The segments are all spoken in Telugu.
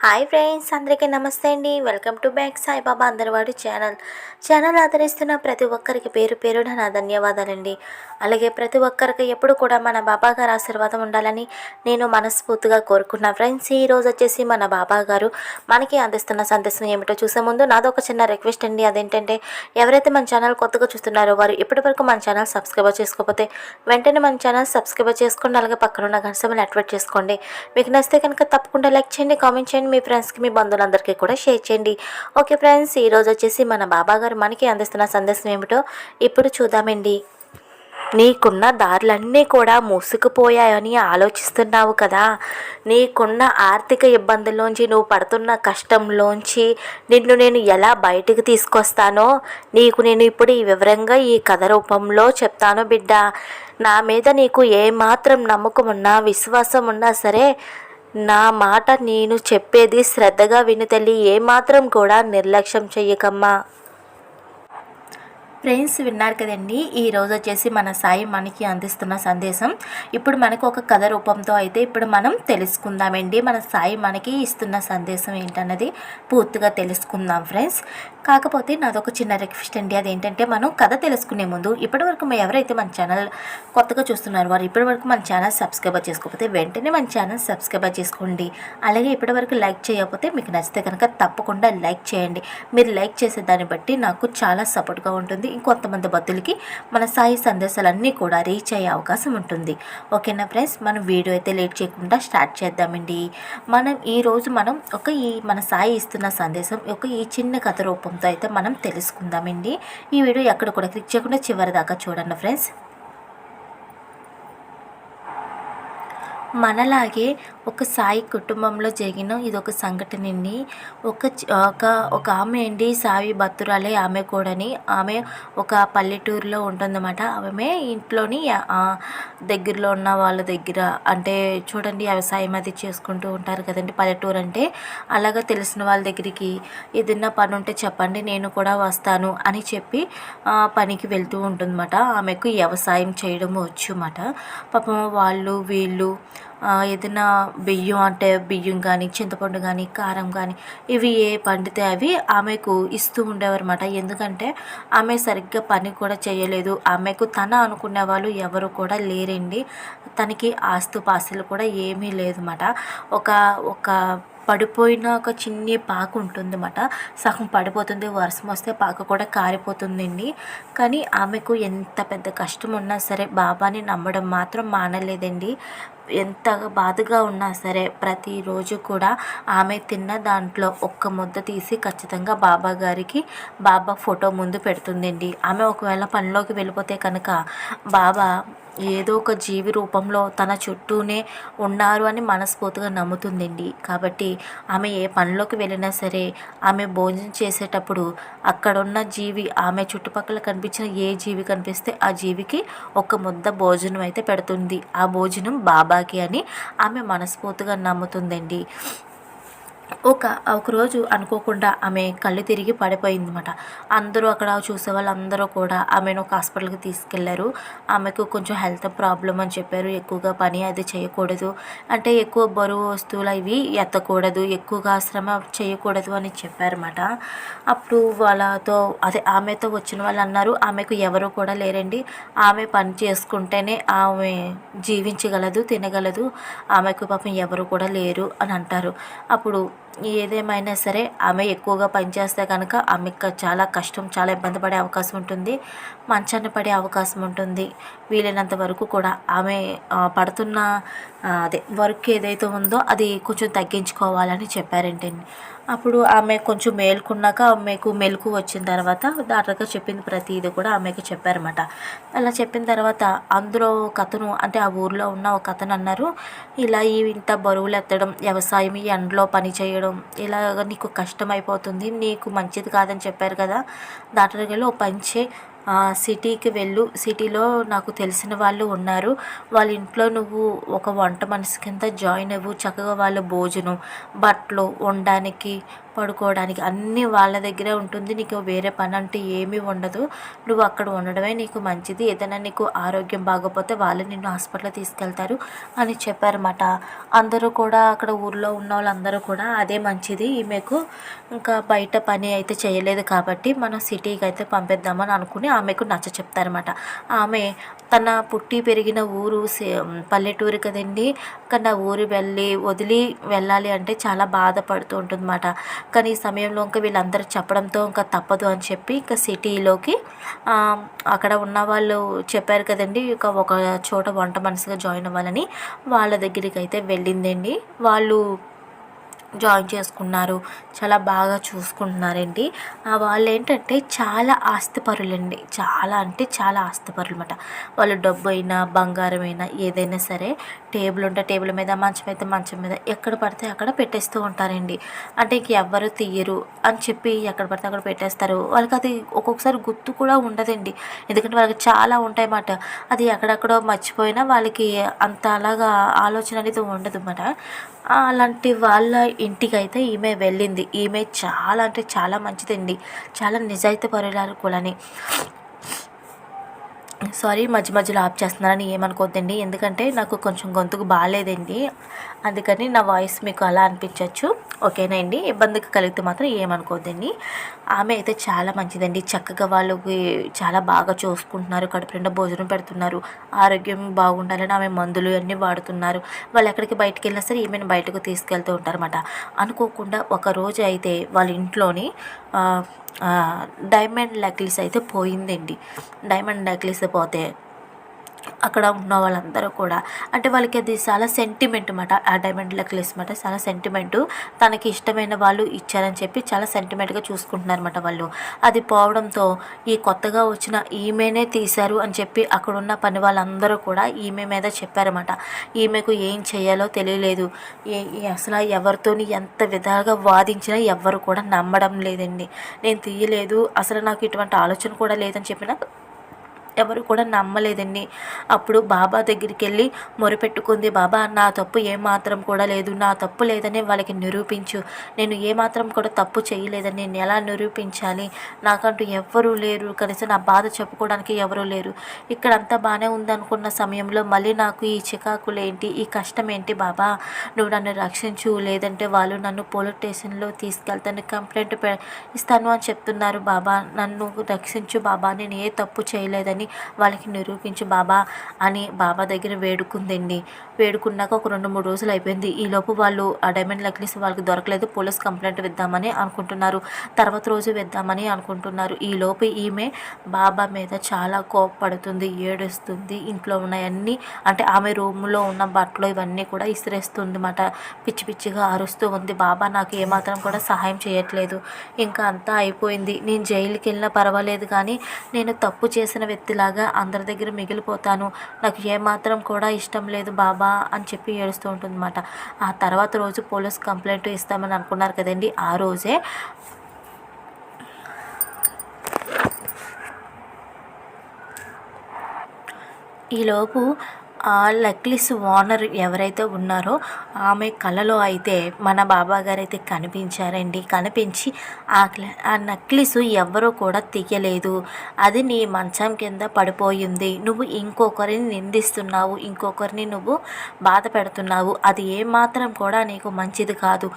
హాయ్ ఫ్రెండ్స్ అందరికీ నమస్తే అండి. వెల్కమ్ టు బ్యాక్ సాయిబాబా అందరివాడు ఛానల్. ఛానల్ ఆదరిస్తున్న ప్రతి ఒక్కరికి పేరు పేరున నా ధన్యవాదాలండి. అలాగే ప్రతి ఒక్కరికి ఎప్పుడు కూడా మన బాబా గారు ఆశీర్వాదం ఉండాలని నేను మనస్ఫూర్తిగా కోరుకున్నా ఫ్రెండ్స్. ఈరోజు వచ్చేసి మన బాబా గారు మనకి అందిస్తున్న సందేశం ఏమిటో చూసే ముందు నాదొక చిన్న రిక్వెస్ట్ అండి. అదేంటంటే ఎవరైతే మన ఛానల్ కొత్తగా చూస్తున్నారో వారు ఇప్పటివరకు మన ఛానల్ సబ్స్క్రైబ్ చేసుకోకపోతే వెంటనే మన ఛానల్ సబ్స్క్రైబ్ చేసుకోండి అలాగే పక్కన ఉన్న యాక్టివేట్ చేసుకోండి. మీకు నచ్చితే కనుక తప్పకుండా లైక్ చేయండి కామెంట్ చేయండి. మీ ఫ్రెండ్స్కి మీ బంధువులందరికీ కూడా షేర్ చేయండి. ఓకే ఫ్రెండ్స్ ఈరోజు వచ్చేసి మన బాబాగారు మనకి అందిస్తున్న సందేశం ఏమిటో ఇప్పుడు చూద్దామండి. నీకున్న దారులన్నీ కూడా మూసుకుపోయాయని ఆలోచిస్తున్నావు కదా? నీకున్న ఆర్థిక ఇబ్బందుల్లోంచి నువ్వు పడుతున్న కష్టంలోంచి నిన్ను నేను ఎలా బయటికి తీసుకొస్తానో నీకు నేను ఇప్పుడు ఈ వివరంగా ఈ కథ రూపంలో చెప్తాను బిడ్డ. నా మీద నీకు ఏమాత్రం నమ్మకం ఉన్నా విశ్వాసం ఉన్నా సరే నా మాట నేను చెప్పేది శ్రద్ధగా విను తల్లి ఏమాత్రం కూడా నిర్లక్ష్యం చెయ్యకమ్మా. ఫ్రెండ్స్ విన్నారు కదండి ఈ రోజు వచ్చేసి మన సాయి మనకి అందిస్తున్న సందేశం. ఇప్పుడు మనకు ఒక కథ రూపంతో అయితే ఇప్పుడు మనం తెలుసుకుందామండి. మన సాయి మనకి ఇస్తున్న సందేశం ఏంటన్నది పూర్తిగా తెలుసుకుందాం ఫ్రెండ్స్. కాకపోతే నాదొక చిన్న రిక్వెస్ట్ అండి. అదేంటంటే మనం కథ తెలుసుకునే ముందు ఇప్పటివరకు మేము ఎవరైతే మన ఛానల్ కొత్తగా చూస్తున్నారో వారు ఇప్పటివరకు మన ఛానల్ సబ్స్క్రైబర్ చేసుకోకపోతే వెంటనే మన ఛానల్ సబ్స్క్రైబర్ చేసుకోండి. అలాగే ఇప్పటివరకు లైక్ చేయకపోతే మీకు నచ్చితే కనుక తప్పకుండా లైక్ చేయండి. మీరు లైక్ చేసే దాన్ని బట్టి నాకు చాలా సపోర్ట్గా ఉంటుంది. ఇంకొంతమంది భక్తులకి మన సాయి సందేశాలన్నీ కూడా రీచ్ అయ్యే అవకాశం ఉంటుంది. ఓకేనా ఫ్రెండ్స్? మనం వీడియో అయితే లేట్ చేయకుండా స్టార్ట్ చేద్దామండి. మనం ఈరోజు మనం ఒక ఈ మన సాయి ఇస్తున్న సందేశం ఒక ఈ చిన్న కథ రూపం రూపంతో అయితే మనం తెలుసుకుందామండి. ఈ వీడియో ఎక్కడ కూడా క్లిక్ చేయకుండా చివరి దాకా చూడండి ఫ్రెండ్స్ మనలాగే ఒక సాయి కుటుంబంలో జరిగిన ఇది ఒక సంఘటన అండి ఒక ఒక ఒక ఆమె అండి సాయి భక్తురాలే ఆమె కూడాని. ఆమె ఒక పల్లెటూరులో ఉంటుందన్నమాట. ఆమె ఇంట్లోని దగ్గరలో ఉన్న వాళ్ళ దగ్గర అంటే చూడండి వ్యవసాయం అది చేసుకుంటూ ఉంటారు కదండి పల్లెటూరు అంటే. అలాగా తెలిసిన వాళ్ళ దగ్గరికి ఏదైనా పని ఉంటే చెప్పండి నేను కూడా వస్తాను అని చెప్పి పనికి వెళ్తూ ఉంటుందన్నమాట. ఆమెకు వ్యవసాయం చేయడం వచ్చు అన్నమాట. పాపం వాళ్ళు వీళ్ళు ఏదైనా బియ్యం అంటే బియ్యం కానీ చింతపండు కానీ కారం కానీ ఇవి ఏ పండితే అవి ఆమెకు ఇస్తూ ఉండేవారన్నమాట. ఎందుకంటే ఆమె సరిగ్గా పని కూడా చేయలేదు. ఆమెకు తన అనుకునే వాళ్ళు ఎవరు కూడా లేరండి. తనకి ఆస్తుపాస్తులు కూడా ఏమీ లేదన్నమాట. ఒక ఒక పడిపోయిన ఒక చిన్ని పాక ఉంటుందన్నమాట. సగం పడిపోతుంది వర్షం వస్తే పాక కూడా కారిపోతుందండి. కానీ ఆమెకు ఎంత పెద్ద కష్టం ఉన్నా సరే బాబాని నమ్మడం మాత్రం మానలేదండి. ఎంత బాధగా ఉన్నా సరే ప్రతిరోజు కూడా ఆమె తిన్న దాంట్లో ఒక్క ముద్ద తీసి ఖచ్చితంగా బాబా గారికి బాబా ఫోటో ముందు పెడుతుందండి. ఆమె ఒకవేళ పనిలోకి వెళ్ళిపోతే కనుక బాబా ఏదో ఒక జీవి రూపంలో తన చుట్టూనే ఉన్నారు అని మనస్ఫూర్తిగా నమ్ముతుందండి. కాబట్టి ఆమె ఏ పనిలోకి వెళ్ళినా సరే ఆమె భోజనం చేసేటప్పుడు అక్కడున్న జీవి ఆమె చుట్టుపక్కల కనిపించిన ఏ జీవి కనిపిస్తే ఆ జీవికి ఒక ముద్ద భోజనం అయితే పెడుతుంది. ఆ భోజనం బాబాకి అని ఆమె మనస్ఫూర్తిగా నమ్ముతుందండి. ఒక ఒకరోజు అనుకోకుండా ఆమె కళ్ళు తిరిగి పడిపోయిందన్నమాట. అందరూ అక్కడ చూసే వాళ్ళందరూ కూడా ఆమెను ఒక హాస్పిటల్కి తీసుకెళ్ళారు. ఆమెకు కొంచెం హెల్త్ ప్రాబ్లం అని చెప్పారు. ఎక్కువగా పని అది చేయకూడదు. అంటే ఎక్కువ బరువు వస్తువులు ఇవి ఎత్తకూడదు. ఎక్కువగా శ్రమ చేయకూడదు అని చెప్పారన్నమాట. అప్పుడు వాళ్ళతో అదే ఆమెతో వచ్చిన వాళ్ళు అన్నారు ఆమెకు ఎవరు కూడా లేరండి. ఆమె పని చేసుకుంటేనే ఆమె జీవించగలదు తినగలదు. ఆమెకు పాపం ఎవరు కూడా లేరు అని అంటారు. అప్పుడు ఏదేమైనా సరే ఆమె ఎక్కువగా పనిచేస్తే కనుక ఆమెకు చాలా కష్టం చాలా ఇబ్బంది పడే అవకాశం ఉంటుంది మంచాన్ని పడే అవకాశం ఉంటుంది. వీలైనంత వరకు కూడా ఆమె పడుతున్న అదే వర్క్ ఏదైతే ఉందో అది కొంచెం తగ్గించుకోవాలని చెప్పారంటే అప్పుడు ఆమె కొంచెం మేల్కున్నాక ఆమెకు మెలకు వచ్చిన తర్వాత డాక్టర్గా చెప్పింది ప్రతిదీ కూడా ఆమెకు చెప్పారన్నమాట. అలా చెప్పిన తర్వాత అందులో ఒక అతను అంటే ఆ ఊర్లో ఉన్న ఒక అతను అన్నారు ఇలా ఈ ఇంత బరువులు ఎత్తడం వ్యవసాయం ఈ ఎండలో పని చేయడం ఇలాగ నీకు కష్టం అయిపోతుంది నీకు మంచిది కాదని చెప్పారు కదా డాక్టర్ గారు ఓ పని సిటీకి వెళ్ళు. సిటీలో నాకు తెలిసిన వాళ్ళు ఉన్నారు. వాళ్ళ ఇంట్లో నువ్వు ఒక వంట మనిషి కింద జాయిన్ అవ్వు. చక్కగా వాళ్ళ భోజనం బట్టలు వండడానికి పడుకోవడానికి అన్నీ వాళ్ళ దగ్గరే ఉంటుంది. నీకు వేరే పని అంటే ఏమీ ఉండదు. నువ్వు అక్కడ ఉండడమే నీకు మంచిది. ఏదైనా నీకు ఆరోగ్యం బాగోపోతే వాళ్ళు నిన్ను హాస్పిటల్ తీసుకెళ్తారు అని చెప్పారన్నమాట. అందరూ కూడా అక్కడ ఊర్లో ఉన్న వాళ్ళందరూ కూడా అదే మంచిది. ఈమెకు ఇంకా బయట పని అయితే చేయలేదు కాబట్టి మనం సిటీకి అయితే పంపిద్దామని అనుకుని ఆమెకు నచ్చ చెప్తారనమాట ఆమె తన పుట్టి పెరిగిన ఊరు పల్లెటూరు కదండి. కానీ ఆ ఊరు వెళ్ళి వదిలి వెళ్ళాలి అంటే చాలా బాధపడుతూ ఉంటుందన్నమాట. కానీ ఈ సమయంలో ఇంకా వీళ్ళందరూ చెప్పడంతో ఇంకా తప్పదు అని చెప్పి ఇంకా సిటీలోకి అక్కడ ఉన్న వాళ్ళు చెప్పారు కదండి. ఇక ఒక చోట వంట మనసుగా జాయిన్ అవ్వాలని వాళ్ళ దగ్గరికి అయితే వెళ్ళిందండి. వాళ్ళు జాయిన్ చేసుకున్నారు. చాలా బాగా చూసుకుంటున్నారండి. వాళ్ళు ఏంటంటే చాలా ఆస్తిపరులండి. చాలా అంటే చాలా ఆస్తిపరులు అనమాట వాళ్ళు డబ్బు అయినా బంగారం అయినా ఏదైనా సరే టేబుల్ ఉంటే టేబుల్ మీద మంచం అయితే మంచం మీద ఎక్కడ పడితే అక్కడ పెట్టేస్తూ ఉంటారండి. అంటే ఇంక ఎవ్వరు తీయరు అని చెప్పి ఎక్కడ పడితే అక్కడ పెట్టేస్తారు. వాళ్ళకి అది ఒక్కొక్కసారి గుర్తు కూడా ఉండదండి. ఎందుకంటే వాళ్ళకి చాలా ఉంటాయి అన్నమాట అది ఎక్కడెక్కడో మర్చిపోయినా వాళ్ళకి అంత అలాగా ఆలోచన అనేది ఉండదు అన్నమాట అలాంటి వాళ్ళ ఇంటికైతే ఈమె వెళ్ళింది. ఈమె చాలా అంటే చాలా మంచిదండి. చాలా నిజాయితీ పరురాలు కూడాని. సారీ మధ్య మధ్యలో ఆప్ చేస్తున్నారని ఏమనుకోద్దండి. ఎందుకంటే నాకు కొంచెం గొంతుకు బాగాలేదండి. అందుకని నా వాయిస్ మీకు అలా అనిపించవచ్చు ఓకేనా అండి? ఇబ్బందికి కలిగితే మాత్రం ఏమనుకోదండి ఆమె అయితే చాలా మంచిదండి. చక్కగా వాళ్ళకి చాలా బాగా చూసుకుంటున్నారు. కడుపు నిండా భోజనం పెడుతున్నారు. ఆరోగ్యం బాగుండాలని ఆమె మందులు అన్నీ వాడుతున్నారు. వాళ్ళు ఎక్కడికి బయటకు వెళ్ళినా సరే ఈమెను బయటకు తీసుకెళ్తూ ఉంటారన్నమాట. అనుకోకుండా ఒక రోజు అయితే వాళ్ళ ఇంట్లోని డైమండ్ నెక్లెస్ అయితే పోయిందండి. డైమండ్ నెక్లెస్ పోతే అక్కడ ఉన్న వాళ్ళందరూ కూడా. అంటే వాళ్ళకి అది చాలా సెంటిమెంట్ అనమాట ఆ డైమండ్ నెక్లెస్ అనమాట చాలా సెంటిమెంటు తనకి ఇష్టమైన వాళ్ళు ఇచ్చారని చెప్పి చాలా సెంటిమెంట్గా చూసుకుంటున్నారు అనమాట వాళ్ళు. అది పోవడంతో ఈ కొత్తగా వచ్చిన ఈమెనే తీశారు అని చెప్పి అక్కడ ఉన్న పని వాళ్ళందరూ కూడా ఈమె మీద చెప్పారన్నమాట ఈమెకు ఏం చేయాలో తెలియలేదు. ఏ అసలు ఎవరితోని ఎంత విధాలుగా వాదించినా ఎవరు కూడా నమ్మడం లేదండి. నేను తీయలేదు. అసలు నాకు ఇటువంటి ఆలోచన కూడా లేదని చెప్పిన ఎవరు కూడా నమ్మలేదండి. అప్పుడు బాబా దగ్గరికి వెళ్ళి మొరపెట్టుకుంది బాబా నా తప్పు ఏమాత్రం కూడా లేదు. నా తప్పు లేదని వాళ్ళకి నిరూపించు. నేను ఏమాత్రం కూడా తప్పు చేయలేదని నేను ఎలా నిరూపించాలి? నాకంటూ ఎవ్వరూ లేరు. కనీసం నా బాధ చెప్పుకోవడానికి ఎవరూ లేరు. ఇక్కడ అంతా బాగానే ఉందనుకున్న సమయంలో మళ్ళీ నాకు ఈ చికాకులు ఏంటి? ఈ కష్టం ఏంటి బాబా? నువ్వు నన్ను రక్షించు. లేదంటే వాళ్ళు నన్ను పోలీస్ స్టేషన్లో తీసుకెళ్తాను. కంప్లైంట్ ఇస్తాను అని చెప్తున్నారు బాబా. నన్ను రక్షించు బాబా. నేను ఏ తప్పు చేయలేదని వాళ్ళకి నిరూపించు బాబా అని బాబా దగ్గర వేడుకుందండి. వేడుకున్నాక ఒక రెండు మూడు రోజులు అయిపోయింది. ఈలోపు వాళ్ళు ఆ డైమండ్ నెక్లెస్ వాళ్ళకి దొరకలేదు. పోలీస్ కంప్లైంట్ ఇద్దామని అనుకుంటున్నారు. తర్వాత రోజు వేద్దామని అనుకుంటున్నారు. ఈలోపు ఈమె బాబా మీద చాలా కోపపడుతుంది ఏడుస్తుంది. ఇంట్లో ఉన్నాయన్నీ అంటే ఆమె రూమ్లో ఉన్న బట్టలు ఇవన్నీ కూడా ఇసిరేస్తుంది అన్నమాట పిచ్చి పిచ్చిగా అరుస్తూ ఉంది. బాబా నాకు ఏమాత్రం కూడా సహాయం చేయట్లేదు. ఇంకా అంతా అయిపోయింది. నేను జైలుకి వెళ్ళినా పర్వాలేదు కానీ నేను తప్పు చేసిన వ్యక్తి లాగా అందరి దగ్గర మిగిలిపోతాను. నాకు ఏమాత్రం కూడా ఇష్టం లేదు బాబా అని చెప్పి ఏడుస్తూ ఉంటుందన్నమాట. ఆ తర్వాత రోజు పోలీస్ కంప్లైంట్ ఇస్తామని అనుకున్నారు కదండి. ఆ రోజే ఈలోపు ఆ నెక్లెస్ ఓనర్ ఎవరైతే ఉన్నారో ఆమె కళలో అయితే మన బాబా గారు అయితే కనిపించారండి. కనిపించి ఆ ఆ నెక్లెస్ ఎవరో కూడా తీయలేదు. అది నీ మంచం కింద పడిపోయింది. నువ్వు ఇంకొకరిని నిందిస్తున్నావు ఇంకొకరిని నువ్వు బాధ పెడుతున్నావు. అది ఏమాత్రం కూడా నీకు మంచిది కాదు.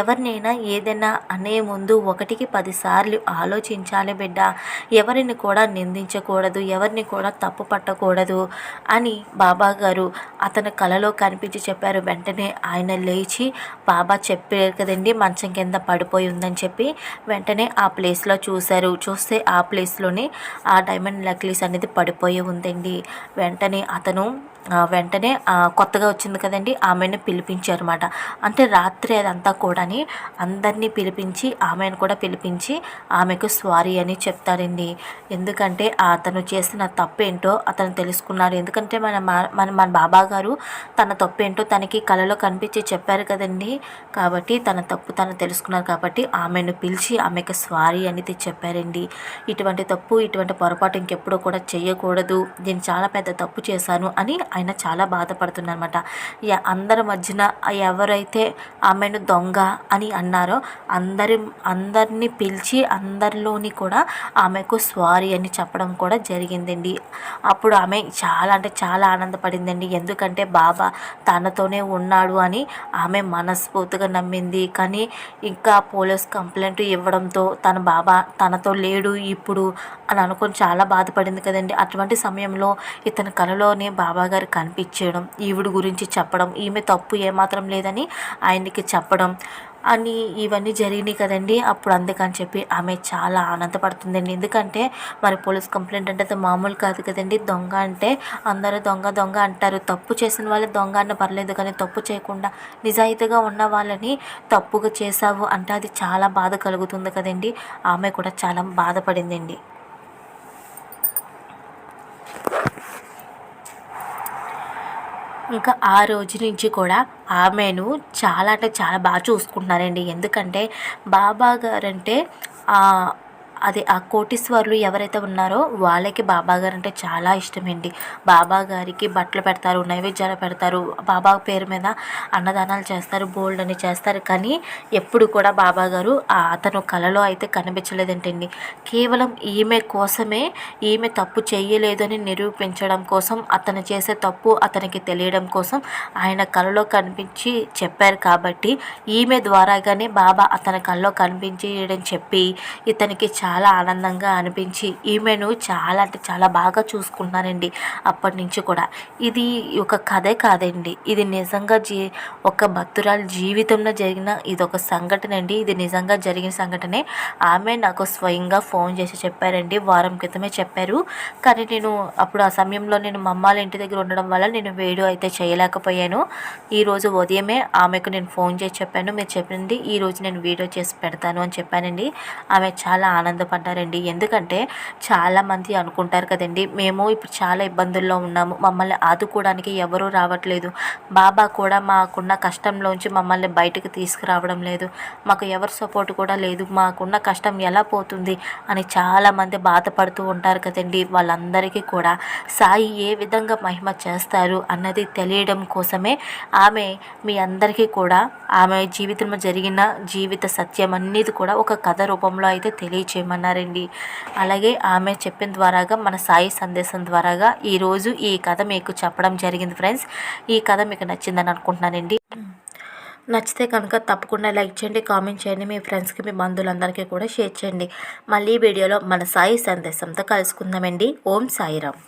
ఎవరినైనా ఏదైనా అనే ముందు ఒకటికి పదిసార్లు ఆలోచించాలి బిడ్డ. ఎవరిని కూడా నిందించకూడదు ఎవరిని కూడా తప్పు పట్టకూడదు అని బాబా బాబా గారు కలలో కనిపించి చెప్పారు వెంటనే ఆయన లేచి బాబా చెప్పారు కదండి మంచం కింద పడిపోయి ఉందని చెప్పి వెంటనే ఆ ప్లేస్లో చూశారు. చూస్తే ఆ ప్లేస్లోనే ఆ డైమండ్ నెక్లెస్ అనేది పడిపోయి ఉందండి. వెంటనే అతను వెంటనే కొత్తగా వచ్చింది కదండి ఆమెను పిలిపించారన్నమాట. అంటే రాత్రి అదంతా కూడాని అందరినీ పిలిపించి ఆమెను కూడా పిలిపించి ఆమెకు సారీ అని చెప్తారండి. ఎందుకంటే అతను చేసిన తప్పేంటో అతను తెలుసుకున్నాడు ఎందుకంటే మన మా- మన మన బాబా గారు తన తప్పేంటో తనకి కలలో కనిపించి చెప్పారు కదండి. కాబట్టి తన తప్పు తను తెలుసుకున్నారు కాబట్టి ఆమెను పిలిచి ఆమెకు సారీ అనేది చెప్పారండి. ఇటువంటి తప్పు ఇటువంటి పొరపాటు ఇంకెప్పుడూ కూడా చేయకూడదు నేను చాలా పెద్ద తప్పు చేశాను అని ఆయన చాలా బాధపడుతున్నారన్నమాట. యా అందరి మధ్యన ఎవరైతే ఆమెను దొంగ అని అన్నారో అందరి అందరినీ పిలిచి అందరిలోని కూడా ఆమెకు స్వారీ అని చెప్పడం కూడా జరిగిందండి. అప్పుడు ఆమె చాలా అంటే చాలా ఆనందపడిందండి. ఎందుకంటే బాబా తనతోనే ఉన్నాడు అని ఆమె మనస్ఫూర్తిగా నమ్మింది. కానీ ఇంకా పోలీస్ కంప్లైంట్ ఇవ్వడంతో తన బాబా తనతో లేడు ఇప్పుడు అని అనుకొని చాలా బాధపడింది కదండి. అటువంటి సమయంలో ఇతని కలలోనే బాబాగారు గారు కనిపించడం ఈవిడ గురించి చెప్పడం ఈమె తప్పు ఏమాత్రం లేదని ఆయనకి చెప్పడం అని ఇవన్నీ జరిగినాయి కదండి. అప్పుడు అందుకని చెప్పి ఆమె చాలా ఆనందపడుతుందండి. ఎందుకంటే మరి పోలీస్ కంప్లైంట్ అంటే అది మామూలు కాదు కదండి. దొంగ అంటే అందరూ దొంగ దొంగ అంటారు. తప్పు చేసిన వాళ్ళు దొంగ అన్న పర్లేదు కానీ తప్పు చేయకుండా నిజాయితీగా ఉన్న వాళ్ళని తప్పుగా చేశావు అంటే అది చాలా బాధ కలుగుతుంది కదండి. ఆమె కూడా చాలా బాధపడిందండి. ఇంకా ఆ రోజు నుంచి కూడా ఆమెను చాలా అంటే చాలా బాగా చూసుకుంటున్నారండి. ఎందుకంటే బాబా గారంటే అదే ఆ కోటీశ్వర్లు ఎవరైతే ఉన్నారో వాళ్ళకి బాబా గారు అంటే చాలా ఇష్టమండి. బాబా గారికి బట్టలు పెడతారు నైవేద్యాలు పెడతారు. బాబా పేరు మీద అన్నదానాలు చేస్తారు బోల్డ్ అని చేస్తారు. కానీ ఎప్పుడు కూడా బాబాగారు అతను కలలో అయితే కనిపించలేదంటండి. కేవలం ఈమె కోసమే ఈమె తప్పు చేయలేదని నిరూపించడం కోసం అతను చేసే తప్పు అతనికి తెలియడం కోసం ఆయన కలలో కనిపించి చెప్పారు కాబట్టి ఈమె ద్వారాగానే బాబా అతని కళ్ళలో కనిపించేయడం చెప్పి ఇతనికి చాలా చాలా ఆనందంగా అనిపించి ఈమెను చాలా అంటే చాలా బాగా చూసుకున్నారండి అప్పటి నుంచి కూడా. ఇది ఒక కథే కాదండి. ఇది నిజంగా జీ ఒక భక్తురాలు జీవితంలో జరిగిన ఇది ఒక సంఘటన అండి ఇది నిజంగా జరిగిన సంఘటనే. ఆమె నాకు స్వయంగా ఫోన్ చేసి చెప్పారండి. వారం క్రితమే చెప్పారు. కానీ నేను అప్పుడు ఆ సమయంలో నేను మమ్మాల ఇంటి దగ్గర ఉండడం వల్ల నేను వీడియో అయితే చేయలేకపోయాను. ఈరోజు ఉదయమే ఆమెకు నేను ఫోన్ చేసి చెప్పాను. మీరు చెప్పింది ఈరోజు నేను వీడియో చేసి పెడతాను అని చెప్పానండి. ఆమె చాలా బాధపడ్డారండి. ఎందుకంటే చాలామంది అనుకుంటారు కదండి మేము ఇప్పుడు చాలా ఇబ్బందుల్లో ఉన్నాము మమ్మల్ని ఆదుకోవడానికి ఎవరూ రావట్లేదు. బాబా కూడా మాకున్న కష్టంలోంచి మమ్మల్ని బయటకు తీసుకురావడం లేదు. మాకు ఎవరి సపోర్ట్ కూడా లేదు. మాకున్న కష్టం ఎలా పోతుంది అని చాలామంది బాధపడుతూ ఉంటారు కదండి. వాళ్ళందరికీ కూడా సాయి ఏ విధంగా మహిమ చేస్తారు అన్నది తెలియడం కోసమే ఆమె మీ అందరికీ కూడా ఆమె జీవితంలో జరిగిన జీవిత సత్యం అనేది కూడా ఒక కథ రూపంలో అయితే చేయమన్నారండి అలాగే ఆమె చెప్పిన ద్వారాగా మన సాయి సందేశం ద్వారాగా ఈరోజు ఈ కథ మీకు చెప్పడం జరిగింది ఫ్రెండ్స్. ఈ కథ మీకు నచ్చిందని అనుకుంటున్నానండి. నచ్చితే కనుక తప్పకుండా లైక్ చేయండి కామెంట్ చేయండి మీ ఫ్రెండ్స్కి మీ బంధువులందరికీ కూడా షేర్ చేయండి. మళ్ళీ వీడియోలో మన సాయి సందేశంతో కలుసుకుందామండి. ఓం సాయిరామ్.